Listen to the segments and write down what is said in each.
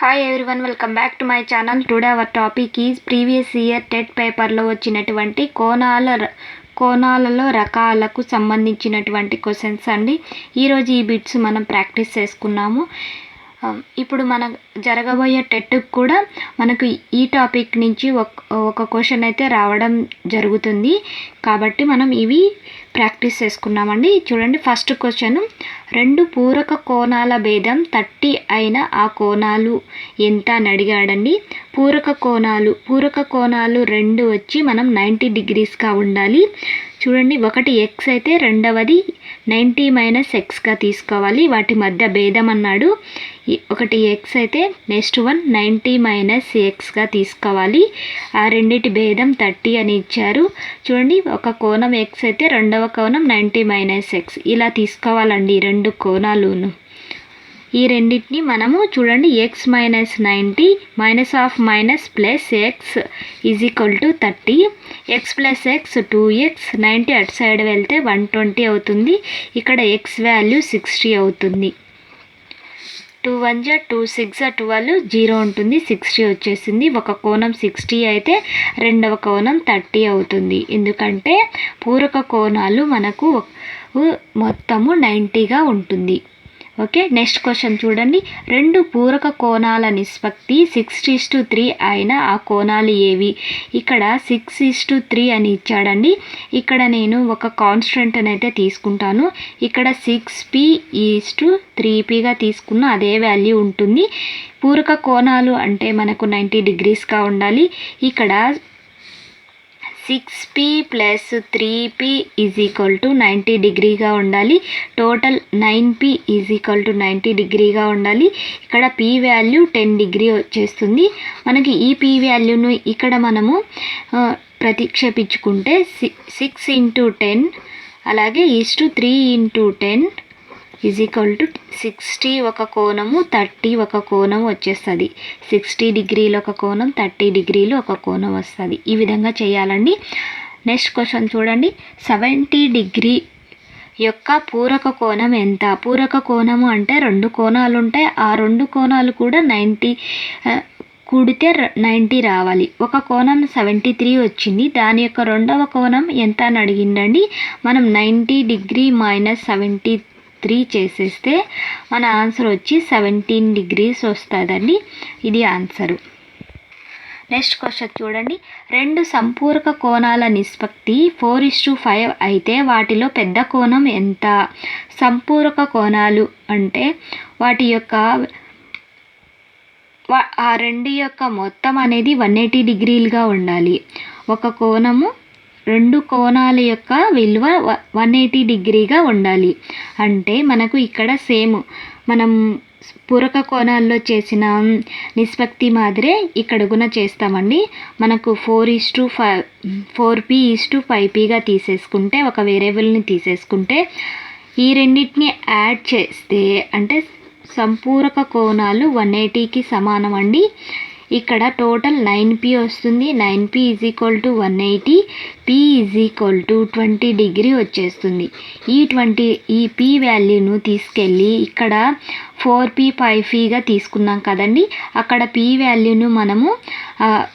Hi everyone welcome back to my channel today our topic is previous year TET పేపర్లో వచ్చినటువంటి కోణాల కోణాలలో రకాలకు సంబంధించినటువంటి క్వశ్చన్స్ అండి. ఈరోజు ఈ బిట్స్ మనం ప్రాక్టీస్ చేసుకున్నాము. Um, ఇప్పుడు మన జరగబోయే టెట్కి కూడా మనకు ఈ టాపిక్ నుంచి ఒక ఒక క్వశ్చన్ అయితే రావడం జరుగుతుంది. కాబట్టి మనం ఇవి ప్రాక్టీస్ చేసుకున్నామండి. చూడండి ఫస్ట్ క్వశ్చన్ రెండు పూరక కోణాల భేదం థర్టీ అయిన ఆ కోణాలు ఎంత అని అడిగాడండి. పూరక కోణాలు పూరక కోణాలు రెండు వచ్చి మనం నైంటీ డిగ్రీస్గా ఉండాలి. చూడండి ఒకటి ఎక్స్ అయితే రెండవది నైంటీ మైనస్ ఎక్స్గా తీసుకోవాలి. వాటి మధ్య భేదం అన్నాడు. ఒకటి ఎక్స్ అయితే నెక్స్ట్ వన్ నైంటీ మైనస్ ఎక్స్గా తీసుకోవాలి. ఆ రెండిటి భేదం థర్టీ అని ఇచ్చారు. చూడండి ఒక కోణం ఎక్స్ అయితే రెండవ కోణం నైంటీ మైనస్ ఎక్స్. ఇలా తీసుకోవాలండి ఈ రెండు కోణాలును. ఈ రెండింటిని మనము చూడండి x minus ninety minus of minus plus x is equal to thirty. X plus x two x. Ninety అటు సైడ్ వెళ్తే వన్ ట్వంటీ అవుతుంది. ఇక్కడ ఎక్స్ వాల్యూ సిక్స్టీ అవుతుంది. టూ వన్ జా టూ సిక్స్ జా ట్వెల్వ్ జీరో ఉంటుంది సిక్స్టీ వచ్చేసింది. ఒక కోణం సిక్స్టీ అయితే రెండవ కోణం థర్టీ అవుతుంది. ఎందుకంటే పూరక కోణాలు మనకు మొత్తము నైంటీగా ఉంటుంది. ఓకే నెక్స్ట్ క్వశ్చన్ చూడండి. రెండు పూరక కోణాల నిష్పత్తి సిక్స్ ఈస్ టు త్రీ అయిన ఆ కోణాలు ఏవి? ఇక్కడ సిక్స్ ఈస్ టు త్రీ అని ఇచ్చాడండి. ఇక్కడ నేను ఒక కాన్స్టెంట్ అయితే తీసుకుంటాను. ఇక్కడ six p is to three పీగా తీసుకున్న అదే వాల్యూ ఉంటుంది. పూరక కోణాలు అంటే మనకు నైంటీ డిగ్రీస్గా ఉండాలి. ఇక్కడ six p plus three p is equal to ninety డిగ్రీగా ఉండాలి. Total nine p is equal to ninety డిగ్రీగా ఉండాలి. ఇక్కడ పీ వాల్యూ టెన్ డిగ్రీ వచ్చేస్తుంది. మనకి ఈ పీ వాల్యూను ఇక్కడ మనము ప్రతిక్షేపించుకుంటే సి సిక్స్ ఇంటూ టెన్ అలాగే is to three into ten is equal to sixty ఒక కోణము థర్టీ ఒక కోణం వచ్చేస్తుంది. సిక్స్టీ డిగ్రీలు ఒక కోణం థర్టీ డిగ్రీలు ఒక కోణం వస్తుంది. ఈ విధంగా చేయాలండి. నెక్స్ట్ క్వశ్చన్ చూడండి. సెవెంటీ డిగ్రీ యొక్క పూరక కోణం ఎంత? పూరక కోణము అంటే రెండు కోణాలు ఉంటాయి ఆ రెండు కోణాలు కూడా నైంటీ కూడితే నైంటీ రావాలి. ఒక కోణం సెవెంటీ త్రీ వచ్చింది. దాని యొక్క రెండవ కోణం ఎంత అని అడిగిందండి మనం ninety degree minus seventy three చేసేస్తే మన ఆన్సర్ వచ్చి సెవెంటీన్ డిగ్రీస్ వస్తుందండి. ఇది ఆన్సరు. నెక్స్ట్ క్వశ్చన్ చూడండి. రెండు సంపూరక కోణాల నిష్పత్తి ఫోర్ ఇస్ టు ఫైవ్ అయితే వాటిలో పెద్ద కోణం ఎంత? సంపూరక కోణాలు అంటే వాటి యొక్క ఆ రెండు యొక్క మొత్తం అనేది వన్ ఎయిటీ డిగ్రీలుగా ఉండాలి. ఒక కోణము రెండు కోణాల యొక్క విలువ వన్ ఎయిటీ డిగ్రీగా ఉండాలి. అంటే మనకు ఇక్కడ సేమ్ మనం పూరక కోణాల్లో చేసిన నిష్పత్తి మాదిరే ఇక్కడ గుణ చేస్తామండి. మనకు four is to five four p is to five పీగా తీసేసుకుంటే ఒక వేరియబుల్ని తీసేసుకుంటే ఈ రెండింటిని యాడ్ చేస్తే అంటే సంపూరక కోణాలు వన్ ఎయిటీకి సమానం అండి ఇక్కడ టోటల్ నైన్ పీ వస్తుంది. Nine p is equal to one eighty p is equal to twenty degree వచ్చేస్తుంది. ఈ ట్వంటీ ఈ పీ వాల్యూను తీసుకెళ్ళి ఇక్కడ ఫోర్ పీ ఫైవ్ పీగా తీసుకున్నాం కదండి. అక్కడ పీ వాల్యూను మనము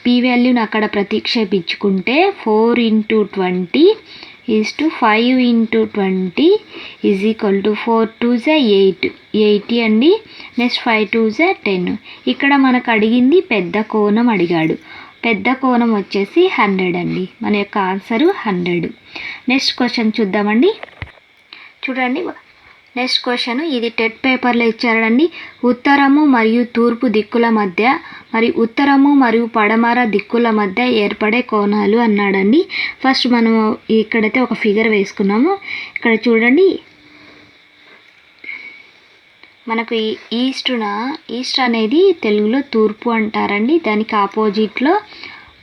పీ వాల్యూను అక్కడ ప్రతిక్షేపించుకుంటే four into twenty is to five into twenty is equal to four two జా ఎయిట్ ఎయిటీ అండి నెక్స్ట్ ఫైవ్ టూ జా టెన్ ఇక్కడ మనకు అడిగింది పెద్ద కోణం అడిగాడు. పెద్ద కోణం వచ్చేసి హండ్రెడ్ అండి. మన యొక్క ఆన్సరు హండ్రెడ్ నెక్స్ట్ క్వశ్చన్ చూద్దామండి. చూడండి నెక్స్ట్ క్వశ్చన్ ఇది టెట్ పేపర్లో ఇచ్చారండి ఉత్తరము మరియు తూర్పు దిక్కుల మధ్య మరి ఉత్తరము మరియు పడమర దిక్కుల మధ్య ఏర్పడే కోణాలు అన్నాడండి. ఫస్ట్ మనము ఇక్కడైతే ఒక ఫిగర్ వేసుకున్నాము. ఇక్కడ చూడండి. మనకు ఈ ఈస్టున ఈస్ట్ అనేది తెలుగులో తూర్పు అంటారండి. దానికి ఆపోజిట్లో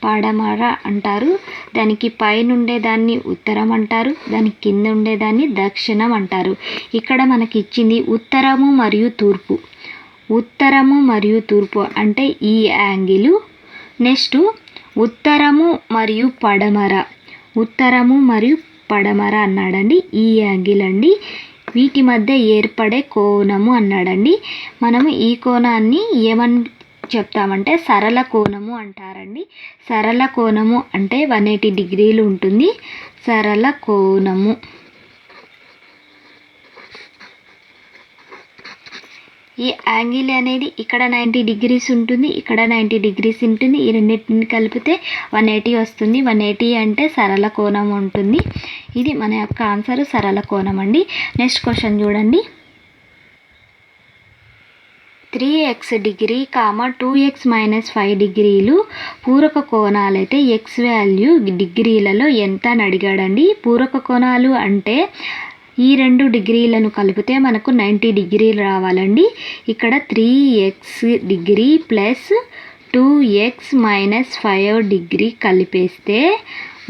పడమర అంటారు. దానికి పైన ఉండేదాన్ని ఉత్తరం అంటారు. దానికి కింద ఉండేదాన్ని దక్షిణం అంటారు. ఇక్కడ మనకి ఇచ్చింది ఉత్తరము మరియు తూర్పు. ఉత్తరము మరియు తూర్పు అంటే ఈ యాంగిలు. నెక్స్ట్ ఉత్తరము మరియు పడమర. ఉత్తరము మరియు పడమర అన్నాడండి. ఈ యాంగిల్ అండి వీటి మధ్య ఏర్పడే కోణము అన్నాడండి. మనము ఈ కోణాన్ని ఏమని చెప్తామంటే సరళ కోణము అంటారండి. సరళ కోణము అంటే వన్ ఎయిటీ డిగ్రీలు ఉంటుంది. సరళ కోణము. ఈ యాంగిల్ అనేది ఇక్కడ నైంటీ డిగ్రీస్ ఉంటుంది ఇక్కడ నైంటీ డిగ్రీస్ ఉంటుంది. ఈ రెండింటిని కలిపితే వన్ ఎయిటీ వస్తుంది. వన్ ఎయిటీ అంటే సరళ కోణం ఉంటుంది. ఇది మన యొక్క ఆన్సర్ సరళ కోణం అండి. నెక్స్ట్ క్వశ్చన్ చూడండి. Three x degree comma two x minus five డిగ్రీలు పూరక అయితే ఎక్స్ వాల్యూ డిగ్రీలలో ఎంత అని అడిగాడండి. పూరక కోణాలు అంటే ఈ రెండు డిగ్రీలను కలిపితే మనకు నైంటీ డిగ్రీలు రావాలండి. ఇక్కడ three x degree plus two x minus five degree కలిపేస్తే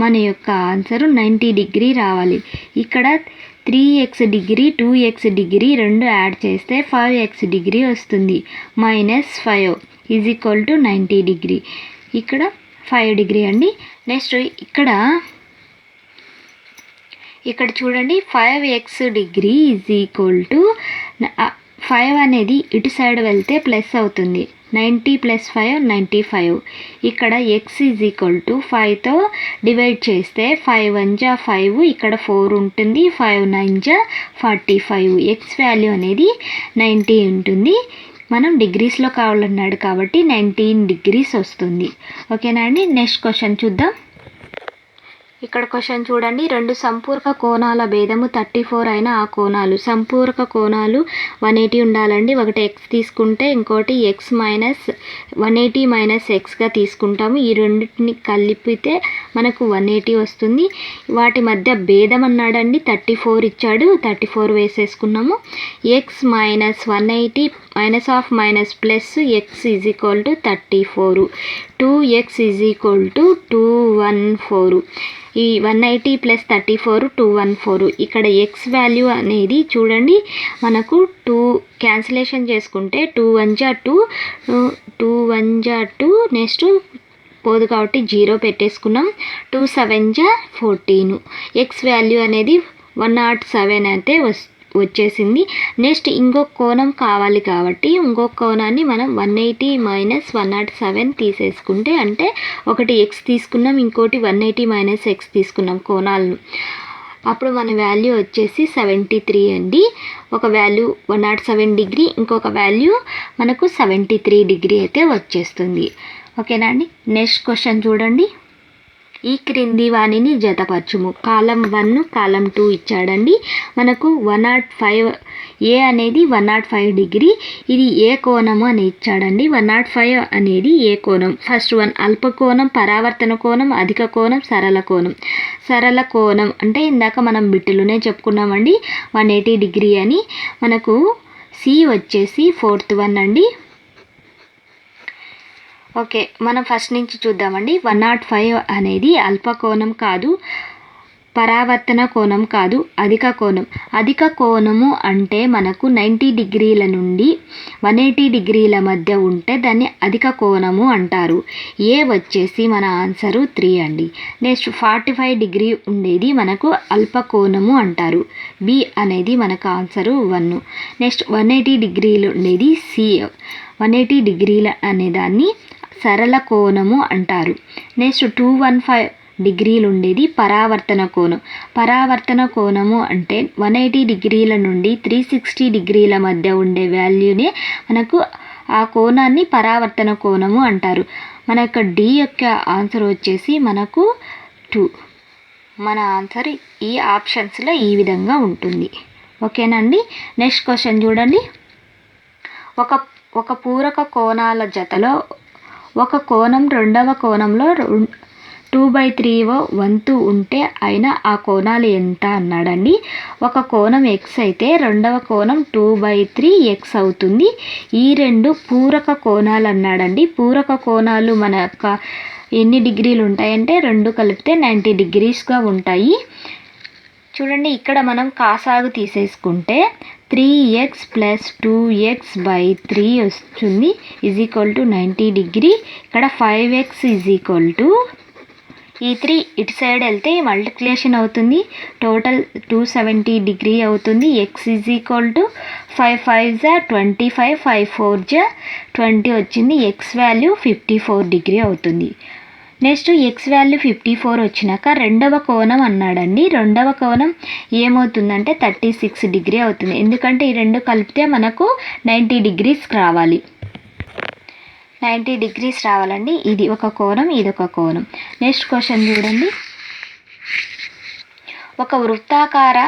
మన యొక్క ఆన్సర్ నైంటీ డిగ్రీ రావాలి. ఇక్కడ three x degree two x degree రెండు యాడ్ చేస్తే ఫైవ్ ఎక్స్ డిగ్రీ వస్తుంది. Minus five is equal to ninety degree ఇక్కడ ఫైవ్ డిగ్రీ అండి. నెక్స్ట్ ఇక్కడ ఇక్కడ చూడండి five x degree is equal to five అనేది ఇటు సైడ్ వెళ్తే ప్లస్ అవుతుంది. Ninety plus five ninety five. ఇక్కడ ఎక్స్ ఈజ్ ఈక్వల్ టు ఫైవ్తో డివైడ్ చేస్తే ఫైవ్ వన్ జా ఫైవ్ ఇక్కడ ఫోర్ ఉంటుంది ఫైవ్ నైన్ జా ఫార్టీ ఫైవ్. ఎక్స్ వాల్యూ అనేది నైంటీ ఉంటుంది. మనం డిగ్రీస్లో కావాలన్నాడు కాబట్టి నైన్టీన్ డిగ్రీస్ వస్తుంది. ఓకేనా అండి? నెక్స్ట్ క్వశ్చన్ చూద్దాం. ఇక్కడ క్వశ్చన్ చూడండి. రెండు సంపూర్క కోణాల భేదము థర్టీ ఫోర్ అయిన ఆ కోణాలు. సంపూర్క కోణాలు వన్ ఎయిటీ ఉండాలండి. ఒకటి ఎక్స్ తీసుకుంటే ఇంకోటి x minus one eighty minus ఎక్స్గా తీసుకుంటాము. ఈ రెండింటిని కలిపితే మనకు వన్ ఎయిటీ వస్తుంది. వాటి మధ్య భేదం అన్నాడండి. థర్టీ ఫోర్ ఇచ్చాడు. Thirty four వేసేసుకున్నాము. X minus one eighty minus of minus plus x is equal to thirty four. Two x is equal to two one four. ఈ one eighty plus thirty four two one four ఇక్కడ X value అనేది చూడండి మనకు two cancellation చేసుకుంటే two one జా two two one జా two next పోదు కాబట్టి జీరో పెట్టేసుకున్నాం. టూ సెవెన్ జా ఫోర్టీన్ ఎక్స్ వాల్యూ అనేది వన్ నాట్ సెవెన్ అయితే వస్తుంది. వచ్చేసింది. నెక్స్ట్ ఇంకొక కోణం కావాలి కాబట్టి ఇంకొక కోణాన్ని మనం one eighty minus one naught seven తీసేసుకుంటే అంటే ఒకటి ఎక్స్ తీసుకున్నాం ఇంకోటి వన్ ఎయిటీ మైనస్ ఎక్స్ తీసుకున్నాం కోణాలను. అప్పుడు మన వాల్యూ వచ్చేసి సెవెంటీ త్రీ అండి. ఒక value one naught seven degree ఇంకొక వాల్యూ మనకు సెవెంటీ త్రీ డిగ్రీ అయితే వచ్చేస్తుంది. ఓకేనా అండి? నెక్స్ట్ క్వశ్చన్ చూడండి. ఈ క్రింది వాణిని జతపరచుము. కాలం వన్ కాలం టూ ఇచ్చాడండి. మనకు వన్ నాట్ ఫైవ్ ఏ అనేది వన్ నాట్ ఫైవ్ డిగ్రీ ఇది ఏ కోణము అని ఇచ్చాడండి. వన్ నాట్ ఫైవ్ అనేది ఏ కోణం? ఫస్ట్ వన్ అల్ప కోణం పరావర్తన కోణం అధిక కోణం సరళ కోణం. సరళ కోణం అంటే ఇందాక మనం బిట్టులోనే చెప్పుకున్నామండి. వన్ ఎయిటీ డిగ్రీ అని. మనకు సి వచ్చేసి ఫోర్త్ వన్ అండి. ఓకే మనం ఫస్ట్ నుంచి చూద్దామండి. వన్ నాట్ ఫైవ్ అనేది అల్ప కోణం కాదు పరావర్తన కోణం కాదు అధిక కోణం. అధిక కోణము అంటే మనకు నైంటీ డిగ్రీల నుండి వన్ ఎయిటీ డిగ్రీల మధ్య ఉంటే దాన్ని అధిక కోణము అంటారు. ఏ వచ్చేసి మన ఆన్సరు త్రీ అండి. నెక్స్ట్ ఫార్టీ ఫైవ్ డిగ్రీ ఉండేది మనకు అల్ప కోణము అంటారు. బి అనేది మనకు answer one. Next one eighty డిగ్రీలు ఉండేది సి. వన్ ఎయిటీ డిగ్రీల అనేదాన్ని సరళ కోణము అంటారు. నెక్స్ట్ టూ వన్ ఫైవ్ డిగ్రీలు ఉండేది పరావర్తన కోణం. పరావర్తన కోణము అంటే వన్ ఎయిటీ డిగ్రీల నుండి త్రీ సిక్స్టీ డిగ్రీల మధ్య ఉండే వాల్యూనే మనకు ఆ కోణాన్ని పరావర్తన కోణము అంటారు. మన యొక్క డి యొక్క ఆన్సర్ వచ్చేసి మనకు టూ మన ఆన్సర్ ఈ ఆప్షన్స్లో ఈ విధంగా ఉంటుంది. ఓకేనండి? నెక్స్ట్ క్వశ్చన్ చూడండి. ఒక ఒక పూరక కోణాల జతలో ఒక కోణం రెండవ కోణంలో టూ బై త్రీ వంతు ఉంటే అయినా ఆ కోణాలు ఎంత అన్నాడండి? ఒక కోణం ఎక్స్ అయితే రెండవ కోణం టూ బై త్రీ ఎక్స్ అవుతుంది. ఈ రెండు పూరక కోణాలు అన్నాడండి. పూరక కోణాలు మన యొక్క ఎన్ని డిగ్రీలు ఉంటాయంటే రెండు కలిపితే నైంటీ డిగ్రీస్గా ఉంటాయి. చూడండి ఇక్కడ మనం కాసాగు తీసేసుకుంటే three x plus two x by three వస్తుంది is equal to ninety degree ఇక్కడ five x is equal to ఈ త్రీ ఇటు సైడ్ వెళ్తే మల్టిప్లికేషన్ అవుతుంది టోటల్ టూ సెవెంటీ డిగ్రీ అవుతుంది. X is equal to five five జా ట్వంటీ ఫైవ్ ఫైవ్ ఫోర్ జా twenty వచ్చింది x value fifty four degree అవుతుంది. Next x value fifty four వచ్చినాక రెండవ కోణం అన్నాడండి. రెండవ కోణం ఏమవుతుందంటే థర్టీ సిక్స్ డిగ్రీ అవుతుంది. ఎందుకంటే ఈ రెండు కలిపితే మనకు నైంటీ డిగ్రీస్ రావాలి. నైంటీ డిగ్రీస్ రావాలండి. ఇది ఒక కోణం ఇది ఒక కోణం. నెక్స్ట్ క్వశ్చన్ చూడండి. ఒక వృత్తాకార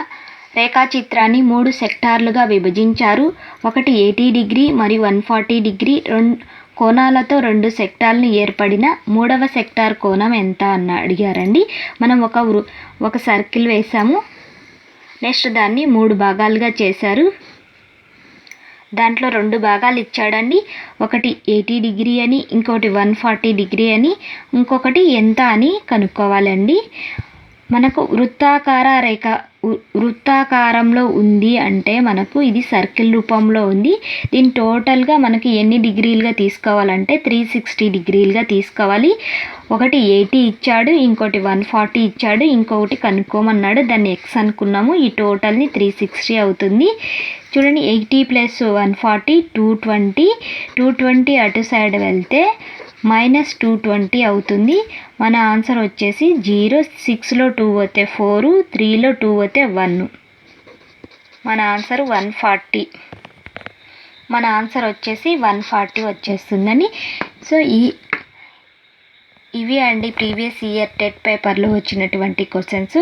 రేఖాచిత్రాన్ని మూడు సెక్టార్లుగా విభజించారు. ఒకటి ఎయిటీ డిగ్రీ మరియు వన్ ఫార్టీ డిగ్రీ రెండు కోణాలతో రెండు సెక్టార్లు ఏర్పడిన మూడవ సెక్టార్ కోణం ఎంత అన్న అడిగారండి. మనం ఒక వృ ఒక సర్కిల్ వేసాము. నెక్స్ట్ దాన్ని మూడు భాగాలుగా చేశారు. దాంట్లో రెండు భాగాలు ఇచ్చాడండి. ఒకటి ఎయిటీ డిగ్రీ అని ఇంకోటి వన్ ఫార్టీ డిగ్రీ అని ఇంకొకటి ఎంత అని కనుక్కోవాలండి. మనకు వృత్తాకార రేఖ వృ- వృత్తాకారంలో ఉంది అంటే మనకు ఇది సర్కిల్ రూపంలో ఉంది. దీని టోటల్గా మనకి ఎన్ని డిగ్రీలుగా తీసుకోవాలంటే త్రీ సిక్స్టీ డిగ్రీలుగా తీసుకోవాలి. ఒకటి ఎయిటీ ఇచ్చాడు ఇంకోటి వన్ ఫార్టీ ఇచ్చాడు ఇంకొకటి కనుక్కోమన్నాడు. దాన్ని ఎక్స్ అనుకున్నాము ఈ టోటల్ని త్రీ సిక్స్టీ అవుతుంది. చూడండి eighty plus one forty two twenty. Two twenty అటు సైడ్ వెళ్తే మైనస్ టూ ట్వంటీ అవుతుంది. మన ఆన్సర్ వచ్చేసి జీరో సిక్స్లో టూ పోతే ఫోరు త్రీలో టూ పోతే వన్ మన ఆన్సర్ వన్ ఫార్టీ మన ఆన్సర్ వచ్చేసి వన్ ఫార్టీ వచ్చేస్తుందని. సో ఈ ఇవి అండి ప్రీవియస్ ఇయర్ టెట్ పేపర్లో వచ్చినటువంటి క్వశ్చన్స్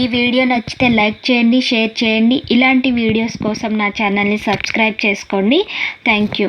ఈ వీడియో నచ్చితే లైక్ చేయండి షేర్ చేయండి. ఇలాంటి వీడియోస్ కోసం నా ఛానల్ని సబ్స్క్రైబ్ చేసుకోండి. Thank you